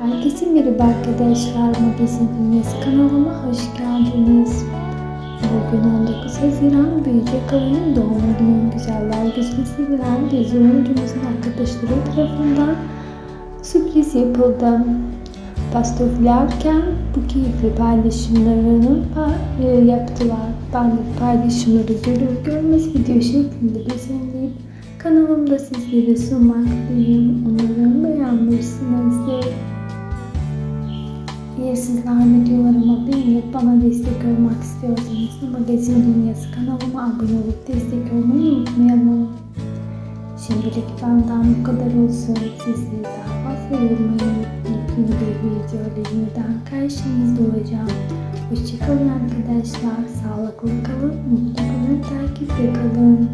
Herkese merhaba arkadaşlar. Magazin Dünyası kanalıma hoş geldiniz. Bugün 19 Haziran Büyücek Alay'ın doğum günü güzeller güzeli sevilen dizi oyuncumuzun arkadaşları tarafından sürpriz yapıldı. Pasta üflerken bu keyifli paylaşımlarını pa- e, yaptılar. Ben de paylaşımları görür görmez video şeklinde düzenleyip kanalımda sizlere sunmaktayım. Umarım beğenmişsinizdir. Eğer sizler videolarıma beğenip bana destek olmak istiyorsanız Magazin Dünyası kanalıma abone olup destek olmayı unutmayalım. Şimdilik benden bu kadar olsun. Sizleri daha fazla yormayı yeni bir video ile yeniden karşınızda olacağım. Hoşçakalın arkadaşlar. Sağlıklı kalın, mutlu kalın, takipte kalın.